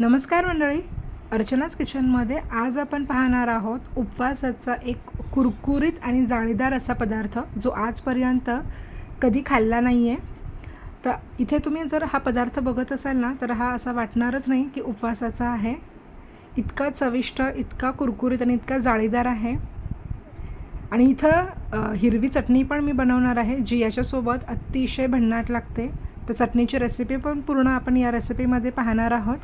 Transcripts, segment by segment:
नमस्कार मंडळी. अर्चनाच किचनमध्ये आज आपण पाहणार आहोत उपवासाचा एक कुरकुरीत आणि जाळीदार असा पदार्थ जो आजपर्यंत कधी खाल्ला नाही आहे तर इथे तुम्ही जर हा पदार्थ बघत असाल ना तर हा असा वाटणारच नाही की उपवासाचा आहे. इतका चविष्ट इतका कुरकुरीत आणि इतका जाळीदार आहे. आणि इथं हिरवी चटणी पण मी बनवणार आहे जी याच्यासोबत अतिशय भन्नाट लागते. तर चटणीची रेसिपी पण पूर्ण आपण या रेसिपीमध्ये पाहणार आहोत.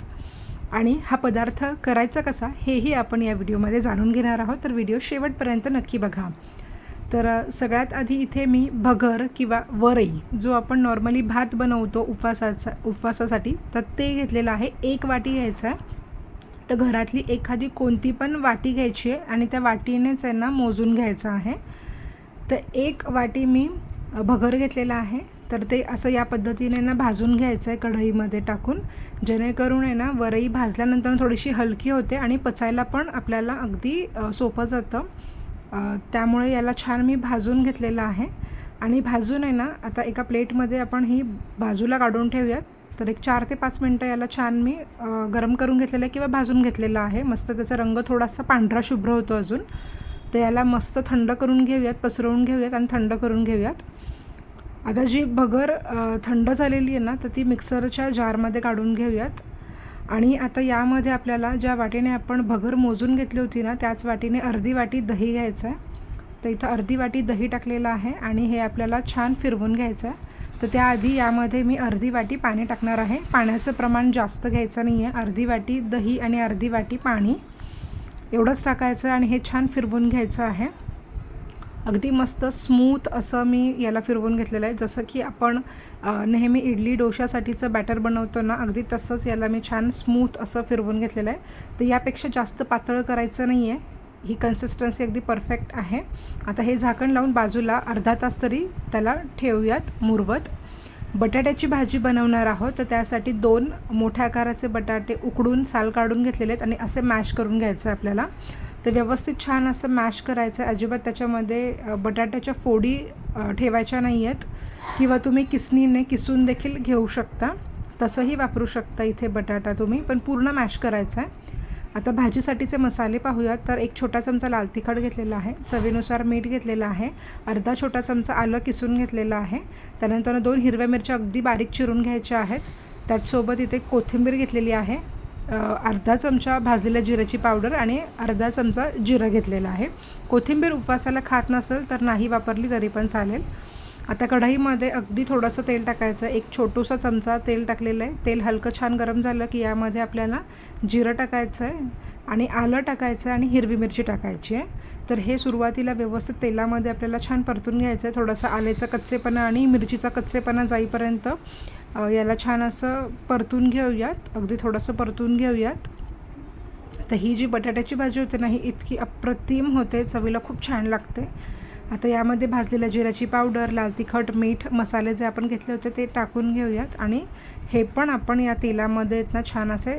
आणि हा पदार्थ करायचा कसा हेही आपण या व्हिडिओमध्ये जाणून घेणार आहोत. तर व्हिडिओ शेवटपर्यंत नक्की बघा. तर सगळ्यात आधी इथे मी भगर किंवा वरई जो आपण नॉर्मली भात बनवतो उपवासाचा उपवासासाठी तर ते घेतलेलं आहे. एक वाटी घ्यायचं आहे. तर घरातली एखादी कोणती पण वाटी घ्यायची आहे आणि त्या वाटीनेच यांना मोजून घ्यायचं आहे. तर एक वाटी मी भगर घेतलेला आहे. तर ते असं या पद्धतीने ना भाजून घ्यायचं आहे कढईमध्ये टाकून. जेणेकरून आहे ना वरई भाजल्यानंतर थोडीशी हलकी होते आणि पचायला पण आपल्याला अगदी सोपं जातं. त्यामुळे याला छान मी भाजून घेतलेलं आहे. आणि भाजून आहे ना आता एका प्लेटमध्ये आपण ही बाजूला काढून ठेवूयात. तर एक चार ते पाच मिनटं याला छान मी गरम करून घेतलेलं आहे किंवा भाजून घेतलेलं आहे. मस्त त्याचा रंग थोडासा पांढरा शुभ्र होतो अजून. तर याला मस्त थंड करून घेऊयात पसरवून घेऊयात आणि थंड करून घेऊयात. आता जी भगर थंड झालेली आहे ना तर ती मिक्सरच्या जारमध्ये काढून घेऊयात. आणि आता यामध्ये आपल्याला ज्या वाटीने आपण भगर मोजून घेतली होती ना त्याच वाटीने अर्धी वाटी दही घ्यायचं आहे. तर इथं अर्धी वाटी दही टाकलेलं आहे आणि हे आपल्याला छान फिरवून घ्यायचं आहे. तर त्याआधी यामध्ये मी अर्धी वाटी पाणी टाकणार आहे. पाण्याचं प्रमाण जास्त घ्यायचं नाही आहे अर्धी वाटी दही आणि अर्धी वाटी पाणी एवढंच टाकायचं आणि हे छान फिरवून घ्यायचं आहे. अगदी मस्त स्मूथ असं मी याला फिरवून घेतलेलं आहे. जसं की आपण नेहमी इडली डोशासाठीचं बॅटर बनवतो ना अगदी तसंच याला मी छान स्मूथ असं फिरवून घेतलेलं आहे. तर यापेक्षा जास्त पातळ करायचं नाही आहे ही कन्सिस्टन्सी अगदी परफेक्ट आहे. आता हे झाकण लावून बाजूला अर्धा तास तरी त्याला ठेवूयात मुरवत. बटाट्याची भाजी बनवणार आहोत तर त्यासाठी दोन मोठ्या आकाराचे बटाटे उकडून साल काढून घेतलेले आहेत आणि असे मॅश करून घ्यायचं आहे आपल्याला. तर व्यवस्थित छान असं मॅश करायचं आहे. अजिबात त्याच्यामध्ये बटाट्याच्या फोडी ठेवायच्या नाही आहेत किंवा तुम्ही किसनीने किसून देखील घेऊ शकता. तसंही वापरू शकता इथे बटाटा तुम्ही पण पूर्ण मॅश करायचा आहे. आता भाजीसाठीचे मसाले पाहूयात. तर एक छोटा चमचा लाल तिखट घेतलेला आहे. चवीनुसार मीठ घेतलेलं आहे. अर्धा छोटा चमचा आलं किसून घेतलेलं आहे. त्यानंतर दोन हिरव्या मिरच्या अगदी बारीक चिरून घ्यायच्या आहेत. त्याचसोबत इथे कोथिंबीर घेतलेली आहे. अर्धा चमचा भाजलेल्या जिऱ्याची पावडर आणि अर्धा चमचा जिरं घेतलेला आहे. कोथिंबीर उपवासाला खात नसेल तर नाही वापरली तरी पण चालेल. आता कढाईमध्ये अगदी थोडंसं तेल टाकायचं. एक छोटूसा चमचा तेल टाकलेलं आहे. तेल हलकं छान गरम झालं की यामध्ये आपल्याला जिरं टाकायचं आहे आणि आलं टाकायचं आहे आणि हिरवी मिरची टाकायची आहे. तर हे सुरुवातीला व्यवस्थित तेलामध्ये आपल्याला छान परतून घ्यायचं आहे. थोडंसं आल्याचा कच्चेपणा आणि मिरचीचा कच्चेपणा जाईपर्यंत याला छान असं परतून घेऊयात. अगदी थोडंसं परतून घेऊयात. तर ही जी बटाट्याची भाजी होते ना ही इतकी अप्रतिम होते. चवीला खूप छान लागते. आता यामध्ये भाजलेल्या जिऱ्याची पावडर लाल तिखट मीठ मसाले जे आपण घेतले होते ते टाकून घेऊयात. आणि हे पण आपण या तेलामध्ये ना छान असे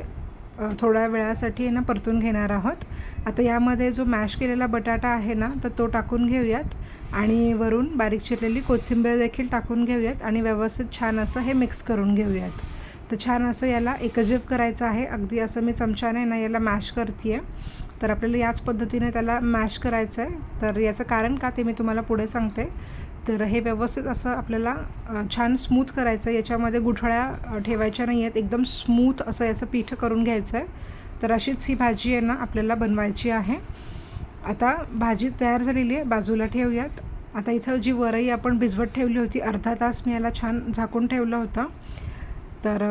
थोड्या वेळासाठी ना परतून घेणार आहोत. आता यामध्ये जो मॅश केलेला बटाटा आहे ना तर तो टाकून घेऊयात. आणि वरून बारीक चिरलेली कोथिंबीर देखील टाकून घेऊयात. आणि व्यवस्थित छान असं हे मिक्स करून घेऊयात. तर छान असं याला एकजीव करायचं आहे. अगदी असं मी चमच्याने ना याला मॅश करते आहे तर आपल्याला याच पद्धतीने त्याला मॅश करायचं आहे तर याचं कारण का ते मी तुम्हाला पुढे सांगते. तर हे व्यवस्थित असं आपल्याला छान स्मूथ करायचं आहे याच्यामध्ये गुठळ्या ठेवायच्या नाही आहेत. एकदम स्मूथ असं याचं पीठ करून घ्यायचं आहे तर अशीच ही भाजी आहे ना आपल्याला बनवायची आहे. आता भाजी तयार झालेली आहे. बाजूला ठेवूयात. आता इथं जी वरई आपण भिजवत ठेवली होती अर्धा तास मी याला छान झाकून ठेवलं होतं. तर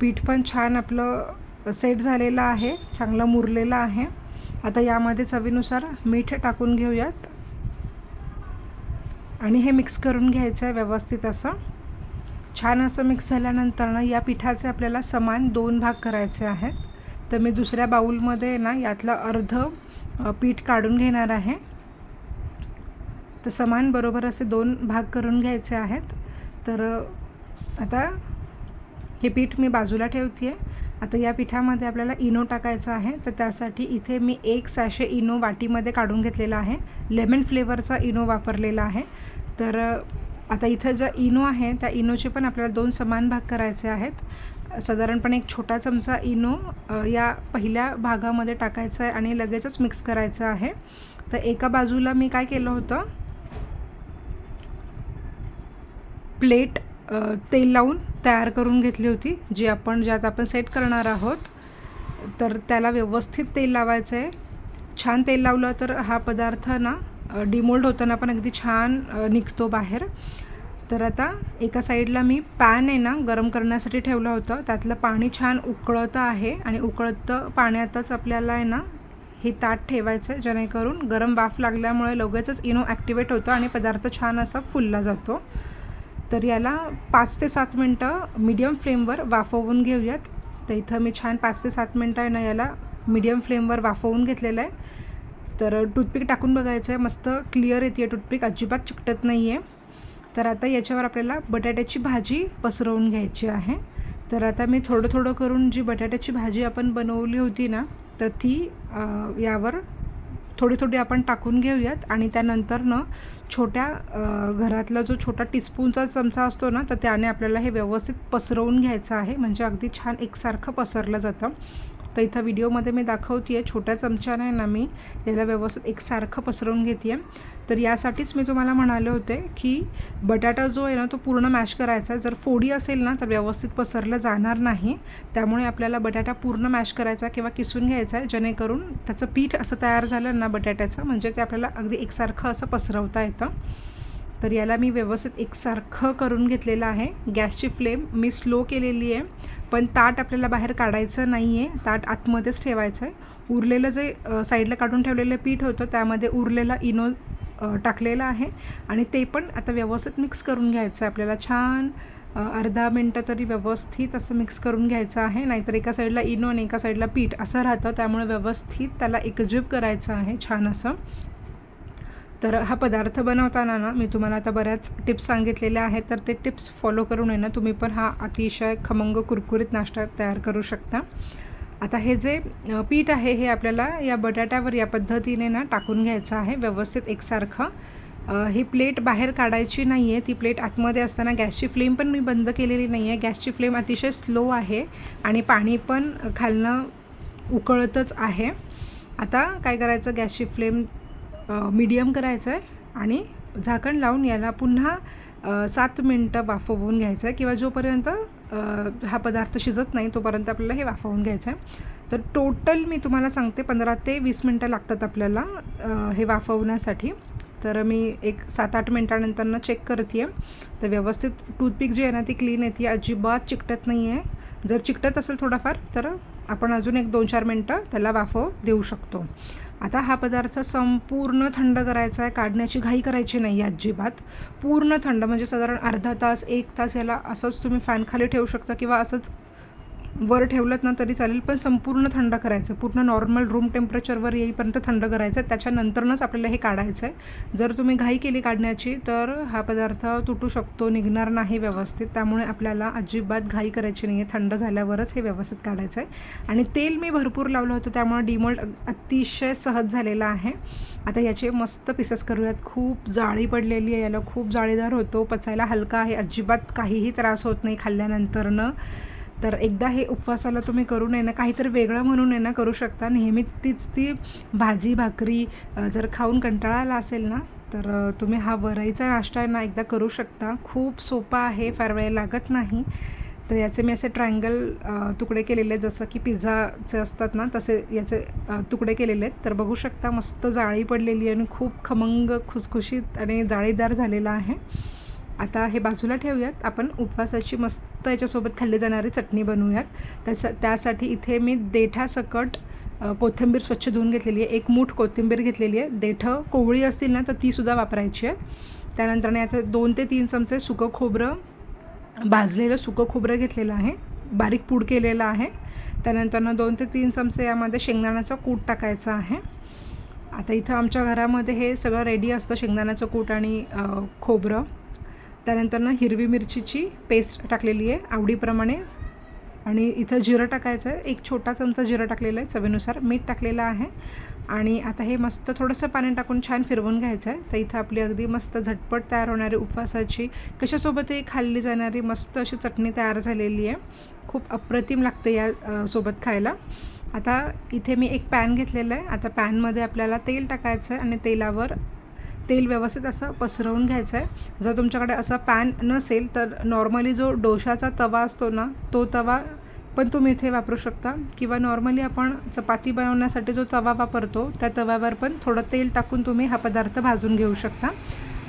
पीठ पण छान आपलं सेट झालेलं आहे चांगलं मुरलेलं आहे. आता यामध्ये चवीनुसार मीठ टाकून घेऊयात. आणि हे मिक्स करून घ्यायचं आहे व्यवस्थित असं. छान असं मिक्स झाल्यानंतर ना या पिठाचे आपल्याला समान दोन भाग करायचे आहेत. तर मी दुसऱ्या बाऊलमध्ये ना यातलं अर्ध पीठ काढून घेणार आहे. तर समान बरोबर असे दोन भाग करून घ्यायचे आहेत. तर आता हे पीठ मी बाजूला ठेवते आहे आता या पिठामध्ये आपल्याला इनो टाकायचं आहे. तर त्यासाठी इथे मी एक सॅशे इनो वाटीमध्ये काढून घेतलेला आहे. लेमन फ्लेवरचा इनो वापरलेला आहे. तर आता इथं जो इनो आहे त्या इनोचे पण आपल्याला दोन समान भाग करायचे आहेत. साधारणपणे एक छोटा चमचा इनो या पहिल्या भागामध्ये टाकायचा आहे आणि लगेचच मिक्स करायचं आहे. तर एका बाजूला मी काय केलं होतं? प्लेट तेल लावून तयार करून घेतली होती जी आपण ज्यात आपण सेट करणार आहोत. तर त्याला व्यवस्थित तेल लावायचं आहे छान तेल लावलं तर हा पदार्थ ना डिमोल्ड होताना पण अगदी छान निघतो बाहेर. तर आता एका साईडला मी पॅन आहे ना गरम करण्यासाठी ठेवलं होतं. त्यातलं पाणी छान उकळतं आहे आणि उकळतं पाण्यातच आपल्याला आहे ना हे ताट ठेवायचं आहे जेणेकरून गरम वाफ लागल्यामुळे लगेचच इनो ॲक्टिवेट होतं आणि पदार्थ छान असा फुलला जातो. तर याला पाच ते सात मिनटं मीडियम फ्लेमवर वाफवून घेऊयात. तर इथं मी छान पाच ते सात मिनटं आहे ना याला मीडियम फ्लेमवर वाफवून घेतलेलं आहे. तर टूथपिक टाकून बघायचं आहे. मस्त क्लिअर येते आहे टूथपिक. अजिबात चिकटत नाही आहे तर आता याच्यावर आपल्याला बटाट्याची भाजी पसरवून घ्यायची आहे. तर आता मी थोडं थोडं करून जी बटाट्याची भाजी आपण बनवली होती ना तर ती यावर थोडी थोडी आपण टाकून घेऊयात आणि त्यानंतर न छोट्या घरातला जो छोटा टीस्पूनचा चमचा असतो ना तर त्याने आपल्याला हे व्यवस्थित पसरवून घ्यायचं आहे. म्हणजे अगदी छान एकसारखं पसरलं जातं. तर इथं व्हिडिओमध्ये मी दाखवते आहे छोट्या चमच्याने ना मी याला व्यवस्थित एकसारखं पसरवून घेते आहे तर यासाठीच मी तुम्हाला म्हणाले होते की बटाटा जो आहे ना तो पूर्ण मॅश करायचा आहे. जर फोडी असेल ना तर व्यवस्थित पसरलं जाणार नाही. त्यामुळे आपल्याला बटाटा पूर्ण मॅश करायचा किंवा किसून घ्यायचा आहे जेणेकरून त्याचं पीठ असं तयार झालं ना बटाट्याचं म्हणजे ते आपल्याला अगदी एकसारखं असं पसरवता येतं. तर याला मी व्यवस्थित एकसारखं करून घेतलेलं आहे. गॅसची फ्लेम मी स्लो केलेली आहे पण ताट आपल्याला बाहेर काढायचं नाही आहे ताट आतमध्येच ठेवायचं आहे उरलेलं जे साईडला काढून ठेवलेलं पीठ होतं त्यामध्ये उरलेला इनो टाकलेलं आहे. आणि ते पण आता व्यवस्थित मिक्स करून घ्यायचं आहे आपल्याला छान अर्धा मिनटं तरी व्यवस्थित असं मिक्स करून घ्यायचं आहे. नाहीतर एका साईडला इनो आणि एका साईडला पीठ असं राहतं. त्यामुळे व्यवस्थित त्याला एकजीव करायचं आहे छान असं. तर हा पदार्थ बनवताना ना मी तुम्हाला आता बऱ्याच टिप्स सांगितलेल्या आहेत तर ते टिप्स फॉलो करून आहे ना तुम्ही पण हा अतिशय खमंग कुरकुरीत नाश्ता तयार करू शकता. आता हे जे पीठ आहे हे आपल्याला या बटाट्यावर या पद्धतीने ना टाकून घ्यायचं आहे व्यवस्थित एकसारखं. ही प्लेट बाहेर काढायची नाही आहे ती प्लेट आतमध्ये असताना गॅसची फ्लेम पण मी बंद केलेली नाही आहे गॅसची फ्लेम अतिशय स्लो आहे आणि पाणी पण खालनं उकळतच आहे. आता काय करायचं गॅसची फ्लेम मीडियम करायचं आहे आणि झाकण लावून याला पुन्हा सात मिनटं वाफवून घ्यायचं आहे किंवा जोपर्यंत हा पदार्थ शिजत नाही तोपर्यंत आपल्याला हे वाफवून घ्यायचं आहे तर टोटल मी तुम्हाला सांगते पंधरा ते वीस मिनटं लागतात आपल्याला हे वाफवण्यासाठी. तर मी एक सात आठ मिनटानंतरनं चेक करते आहे तर व्यवस्थित टूथपिक जी आहे ना ती क्लीन येते अजिबात चिकटत नाही आहे जर चिकटत असेल थोडाफार तर आपण अजून एक दोन चार मिनटं त्याला वाफव देऊ शकतो. आता हा पदार्थ संपूर्ण थंड करायचा आहे. काढण्याची घाई करायची नाही अजिबात. पूर्ण थंड म्हणजे साधारण अर्धा तास एक तास याला असंच तुम्ही फॅनखाली ठेवू शकता किंवा असंच वर ठेवलं ना तरी चालेल पण संपूर्ण थंड करायचं. पूर्ण नॉर्मल रूम टेम्परेचरवर येईपर्यंत थंड करायचं. आहे त्याच्यानंतरनंच आपल्याला हे काढायचं आहे जर तुम्ही घाई केली काढण्याची तर हा पदार्थ तुटू शकतो निघणार नाही व्यवस्थित. त्यामुळे आपल्याला अजिबात घाई करायची नाही आहे थंड झाल्यावरच हे व्यवस्थित काढायचं आहे आणि तेल मी भरपूर लावलं होतं त्यामुळे डिमोल्ड अतिशय सहज झालेला आहे. आता याचे मस्त पीसेस करूयात. खूप जाळी पडलेली आहे याला. खूप जाळीदार होतो. पचायला हलका आहे. अजिबात काहीही त्रास होत नाही खाल्ल्यानंतरनं. तर एकदा हे उपवासाला तुम्ही करू नये ना काहीतरी वेगळं म्हणून आहे ना करू शकता. नेहमी तीच ती भाजी भाकरी जर खाऊन कंटाळा आला असेल ना तर तुम्ही हा वरईचा नाश्ता आहे ना एकदा करू शकता. खूप सोपा आहे फार वेळ लागत नाही. तर याचे मी असे ट्रायंगल तुकडे केलेले जसं की पिझ्झाचे असतात ना तसे याचे तुकडे केलेले आहेत. तर बघू शकता मस्त जाळी पडलेली आहे आणि खूप खमंग खुसखुशीत आणि जाळीदार झालेला आहे. आता हे बाजूला ठेवूयात. आपण उपवासाची मस्त याच्यासोबत खाल्ली जाणारी चटणी बनवूयात. त्याचा त्यासाठी इथे मी देठासकट कोथिंबीर स्वच्छ धुवून घेतलेली आहे. एक मूठ कोथिंबीर घेतलेली आहे. देठं कोवळी असतील ना तर तीसुद्धा वापरायची आहे. त्यानंतरने आता दोन ते तीन चमचे सुकं खोबरं भाजलेलं सुकं खोबरं घेतलेलं आहे. बारीक पूड केलेलं आहे. त्यानंतरनं दोन ते तीन चमचे यामध्ये शेंगदाण्याचा कूट टाकायचा आहे. आता इथं आमच्या घरामध्ये हे सगळं रेडी असतं शेंगदाण्याचं कूट आणि खोबरं. त्यानंतरनं हिरवी मिरचीची पेस्ट टाकलेली आहे आवडीप्रमाणे. आणि इथं जिरं टाकायचं आहे. एक छोटा चमचा जिरं टाकलेलं आहे. चवीनुसार मीठ टाकलेलं आहे. आणि आता हे मस्त थोडंसं पाणी टाकून छान फिरवून घ्यायचं आहे. तर इथं आपली अगदी मस्त झटपट तयार होणारी उपवासाची कशासोबतही खाल्ली जाणारी मस्त अशी चटणी तयार झालेली आहे. खूप अप्रतिम लागते या सोबत खायला. आता इथे मी एक पॅन घेतलेलं आहे. आता पॅनमध्ये आपल्याला तेल टाकायचं आहे आणि तेलावर तेल व्यवस्थित असं पसरवून घ्यायचं आहे. जर तुमच्याकडे असं पॅन नसेल तर नॉर्मली जो डोशाचा तवा असतो ना तो तवा पण तुम्ही इथे वापरू शकता. किंवा नॉर्मली आपण चपाती बनवण्यासाठी जो तवा वापरतो त्या तव्यावर पण थोडं तेल टाकून तुम्ही हा पदार्थ भाजून घेऊ शकता.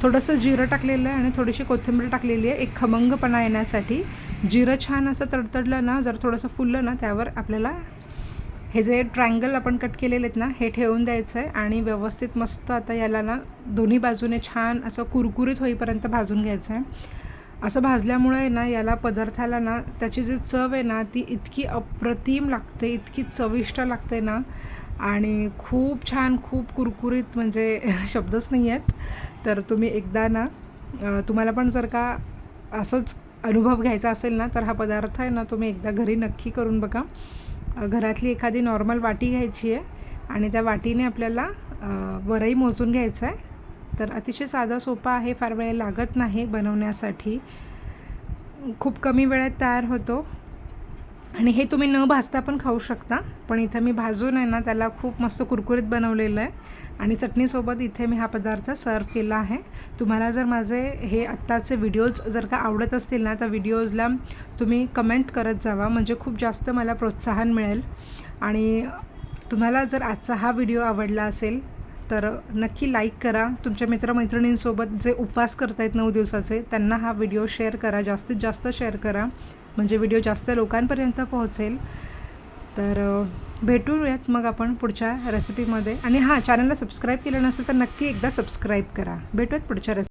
थोडंसं जिरं टाकलेलं आहे आणि थोडीशी कोथिंबीर टाकलेली आहे एक खमंगपणा येण्यासाठी. जिरं छान असं तडतडलं ना जर थोडंसं फुललं ना त्यावर आपल्याला हे जे ट्रँगल आपण कट केलेले आहेत ना हे ठेवून द्यायचं आहे आणि व्यवस्थित मस्त आता याला ना दोन्ही बाजूने छान असं कुरकुरीत होईपर्यंत भाजून घ्यायचं आहे असं भाजल्यामुळे ना याला पदार्थाला ना त्याची जी चव आहे ना ती इतकी अप्रतिम लागते इतकी चविष्ट लागते ना. आणि खूप छान खूप कुरकुरीत म्हणजे शब्दच नाही आहेत तर तुम्ही एकदा ना तुम्हाला पण जर का असंच अनुभव घ्यायचा असेल ना तर हा पदार्थ आहे ना तुम्ही एकदा घरी नक्की करून बघा. घरातली एखादी नॉर्मल वाटी घ्यायची आहे आणि त्या वाटीने आपल्याला वरही वरई मोजून घ्यायचं आहे. तर अतिशय साधा सोपा आहे फार वेळ लागत नाही बनवण्यासाठी. खूप कमी वेळात तयार होतो. आणि हे तुम्ही न भाजता पण खाऊ शकता. पण इथं मी भाजून आहे ना त्याला खूप मस्त कुरकुरीत बनवलेलं आहे. आणि चटणीसोबत इथे मी हा पदार्थ सर्व केला आहे. तुम्हाला जर माझे हे आत्ताचे व्हिडिओज जर का आवडत असतील ना तर व्हिडिओजला तुम्ही कमेंट करत जावा. म्हणजे खूप जास्त मला प्रोत्साहन मिळेल. आणि तुम्हाला जर आजचा हा व्हिडिओ आवडला असेल तर नक्की लाईक करा. तुमच्या मित्रमैत्रिणींसोबत जे उपवास करतायत नऊ दिवसाचे त्यांना हा व्हिडिओ शेअर करा. जास्तीत जास्त शेअर करा. म्हणजे व्हिडिओ जास्त लोकांपर्यंत पोहोचेल. तर भेटूयात मग आपण पुढच्या रेसिपीमध्ये आणि हां चॅनलला सबस्क्राईब केलं नसेल तर नक्की एकदा सबस्क्राईब करा. भेटूयात पुढच्या रेसिपी